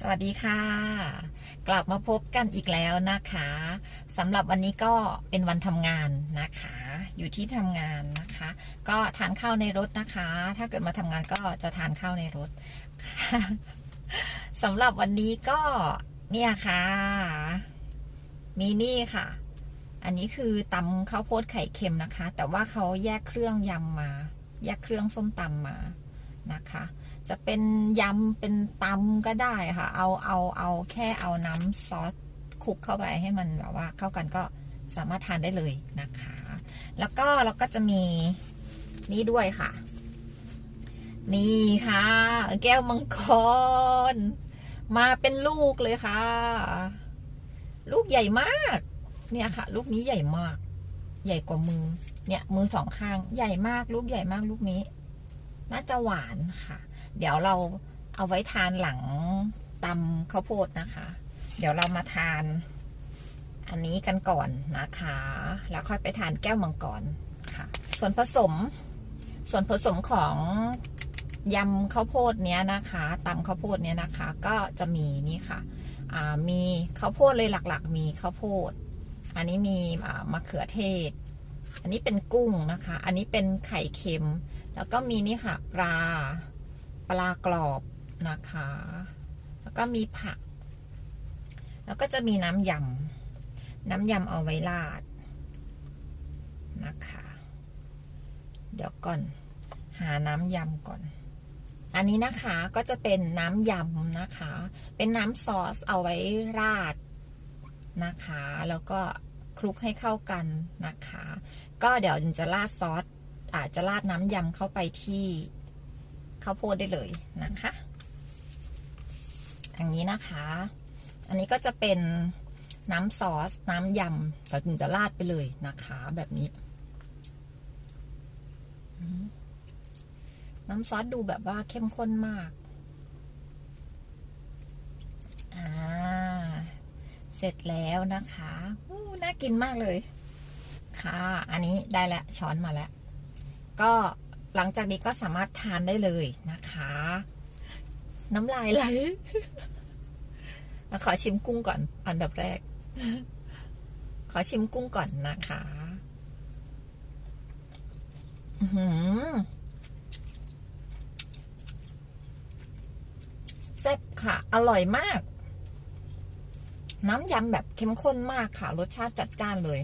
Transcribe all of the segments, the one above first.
สวัสดีค่ะ กลับมาพบกันอีกแล้วนะคะสำหรับวันนี้ก็เป็นวันทำงานนะคะ อยู่ที่ทำงานนะคะ ก็ทานข้าวในรถนะคะ ถ้าเกิดมาทำงานก็จะทานข้าวในรถสำหรับวันนี้ก็เนี่ยค่ะ มีนี่ค่ะ อันนี้คือตำข้าวโพดไข่เค็มนะคะ แต่ว่าเขาแยกเครื่องยำมา แยกเครื่องส้มตำมานะคะ จะเป็นยำเป็นตำก็ได้ค่ะ เอาเอาเอาแค่เอาน้ำซอสคลุกเข้าไปให้มันแบบว่าเข้ากันก็สามารถทานได้เลยนะคะ แล้วก็เราก็จะมีนี่ด้วยค่ะ นี่ค่ะ แก้วมังกร มาเป็นลูกเลยค่ะ ลูกใหญ่มาก เนี่ยค่ะ ลูกนี้ใหญ่มาก ใหญ่กว่ามือ เนี่ย มือสองข้าง ใหญ่มาก ลูกใหญ่มากลูกนี้ น่าจะหวานค่ะ เดี๋ยวเราเอาไว้ทานหลังตำข้าวโพดนะคะ เดี๋ยวเรามาทาน อันนี้กันก่อนนะคะ แล้วค่อยไปทานแก้วมังกรค่ะ ส่วนผสม ส่วนผสมของยำข้าวโพดเนี้ยนะคะตำข้าวโพดเนี้ยนะคะ ก็จะมีนี่ค่ะอ่ามีข้าวโพดเลยหลักๆ มีข้าวโพด อันนี้มีมะเขือเทศ อันนี้เป็นกุ้งนะคะ อันนี้เป็นไข่เค็ม แล้วก็มีนี่ค่ะปลา ปลากรอบนะคะ แล้วก็มีผัก แล้วก็จะมีน้ำยำ น้ำยำเอาไว้ราดนะคะ เดี๋ยวก่อน หาน้ำยำก่อน อันนี้นะคะก็จะเป็นน้ำยำนะคะ เป็นน้ำซอสเอาไว้ราดนะคะ แล้วก็คลุกให้เข้ากันนะคะ ก็เดี๋ยวจะราดซอสอาจจะราดน้ำยำเข้าไปที่ ข้าวโพดได้เลยนะคะอย่างนี้นะคะ อันนี้ก็จะเป็นน้ำซอส น้ำยำแต่ถึงจะราดไปเลยนะคะ แบบนี้ น้ำซอสดูแบบว่าเข้มข้นมากอ่าเสร็จแล้วนะคะอู้น่ากินมากเลย ค่ะ อันนี้ได้แล้วช้อนมาแล้ว ก็ หลังจากนี้ก็สามารถทานได้เลยนะคะ น้ำลายไหลขอชิมกุ้งก่อน อันดับแรก ขอชิมกุ้งก่อนนะคะหืแซ่บค่ะ อร่อยมาก น้ำยำแบบเข้มข้นมากค่ะ รสชาติจัดจ้านเลย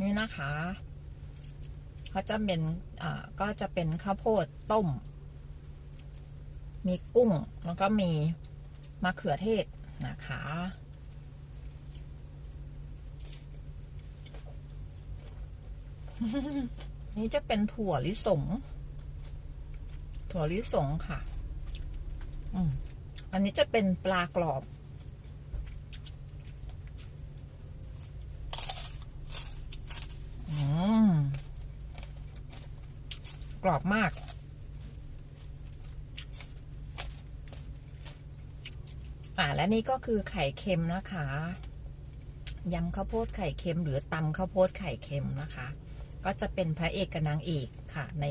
นี่นะคะ เขาจะเป็นอ่าก็จะเป็นข้าวโพดต้ม มีกุ้งแล้วก็มีมะเขือเทศนะคะ นี่จะเป็นถั่วลิสง ถั่วลิสงค่ะ อืมอันนี้จะเป็นปลากรอบ อืม กรอบมาก อ่าและนี่ก็คือไข่เค็มนะคะยำข้าวโพดไข่เค็ม หรือตำข้าวโพดไข่เค็มนะคะ ก็จะเป็นพระเอกกับนางเอกค่ะ ใน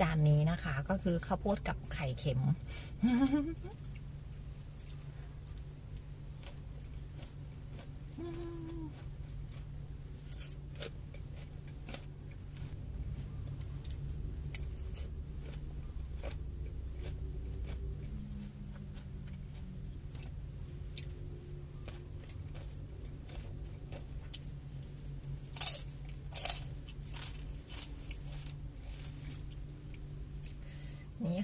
จานนี้นะคะ ก็คือข้าวโพดกับไข่เค็ม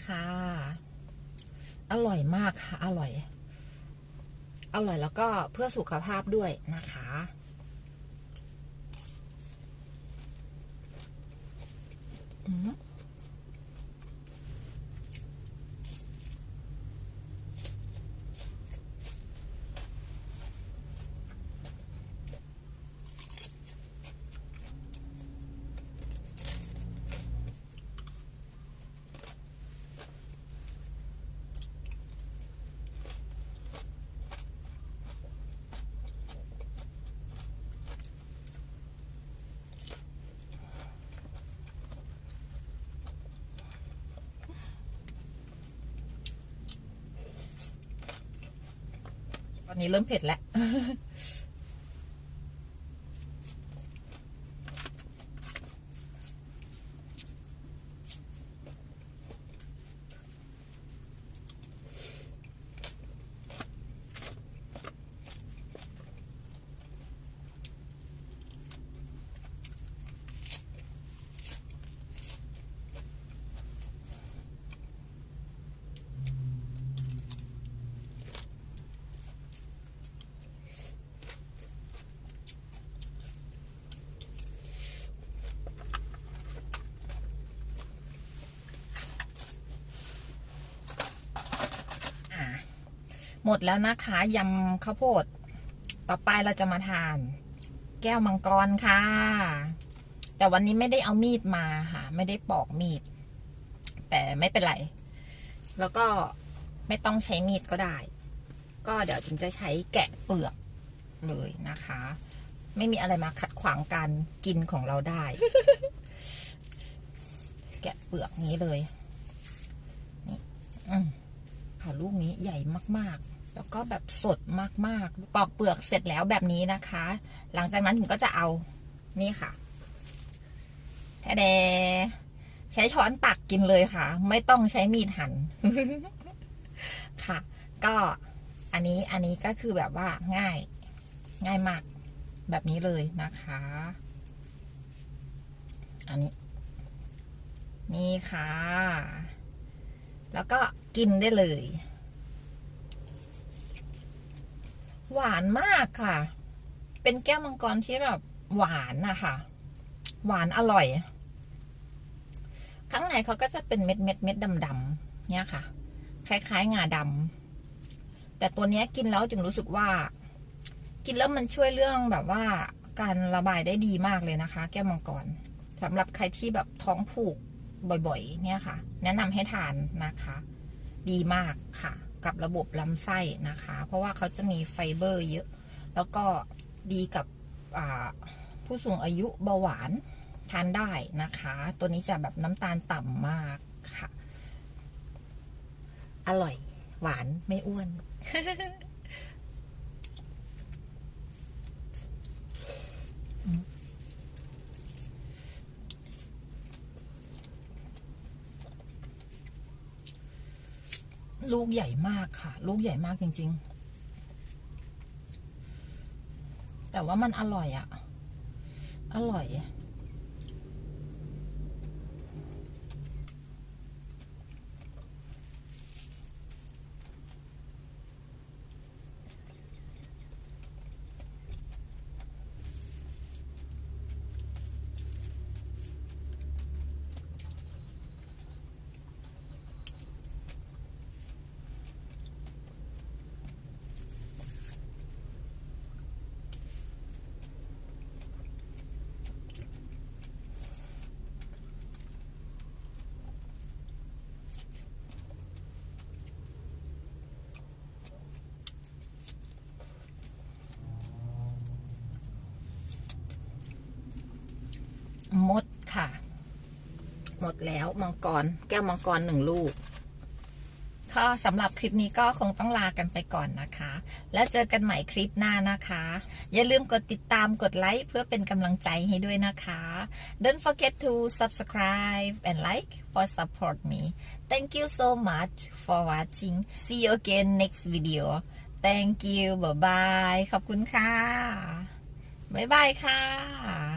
ค่ะ อร่อยมากค่ะ อร่อย อร่อยแล้วก็เพื่อสุขภาพด้วยนะคะ อืม นี่เริ่มเผ็ดแล้ว หมดแล้วนะคะยำข้าวโพด ต่อไปเราจะมาทาน แก้วมังกรค่ะ แต่วันนี้ไม่ได้เอามีดมาค่ะ ไม่ได้ปอกมีด แต่ไม่เป็นไร แล้วก็ไม่ต้องใช้มีดก็ได้ ก็เดี๋ยวจึงจะใช้แกะเปลือกเลยนะคะ ไม่มีอะไรมาขัดขวางการกินของเราได้ แกะเปลือกนี้เลย นี่ อืม ค่ะลูกนี้ใหญ่มากๆ แล้วก็แบบสดมากๆ ปอกเปลือกเสร็จแล้วแบบนี้นะคะ หลังจากนั้นถึงก็จะเอานี่ค่ะแทเดใช้ช้อนตักกินเลยค่ะ ไม่ต้องใช้มีดหัน่นค่ะ ก็อันนี้อันนี้ก็คือแบบว่าง่าย ง่ายมากแบบนี้เลยนะคะ อันนี้ นี่ค่ะ แล้วก็กินได้เลย หวานมากค่ะ เป็นแก้วมังกรที่แบบหวานนะคะหวานอร่อย ข้างในเขาก็จะเป็นเม็ดเม็ดเม็ดดำดำๆเนี่ยค่ะ คล้ายๆงาดำแต่ตัวนี้กินแล้วจึงรู้สึกว่า กินแล้วมันช่วยเรื่องแบบว่าการระบายได้ดีมากเลยนะคะ แก้วมังกรสำหรับใครที่แบบท้องผูก บ่อยๆ เนี่ยค่ะ แนะนำให้ทานนะคะ ดีมากค่ะ กับระบบลำไส้นะคะ เพราะว่าเขาจะมีไฟเบอร์เยอะ แล้วก็ดีกับผู้สูงอายุเบาหวานทานได้นะคะ ตัวนี้จะแบบน้ำตาลต่ำมากค่ะ อร่อย หวานไม่อ้วน ลูกใหญ่มากค่ะ ลูกใหญ่มากจริง ๆ แต่ว่ามันอร่อยอะอร่อย มดค่ะ หมดแล้วมังกร แก้วมังกรหนึ่งลูกก็สำหรับคลิปนี้ก็คงต้องลากันไปก่อนนะคะ แล้วเจอกันใหม่คลิปหน้านะคะ อย่าลืมกดติดตามกดไลค์เพื่อเป็นกำลังใจให้ด้วยนะคะ Don't forget to subscribe and like for support me Thank you so much for watching See you again next video Thank you bye bye ขอบคุณค่ะ บ๊ายบายค่ะ